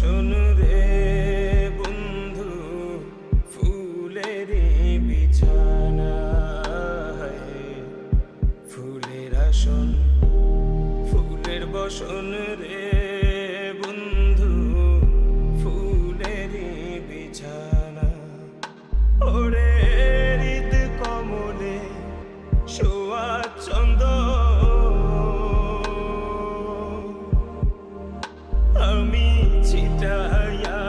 শোন রে বন্ধু ফুলের বিছানা ফুলের রে বন্ধু ফুলের বিছানা। হৃদ কমলে শোয়া চন্দ। আমি 这样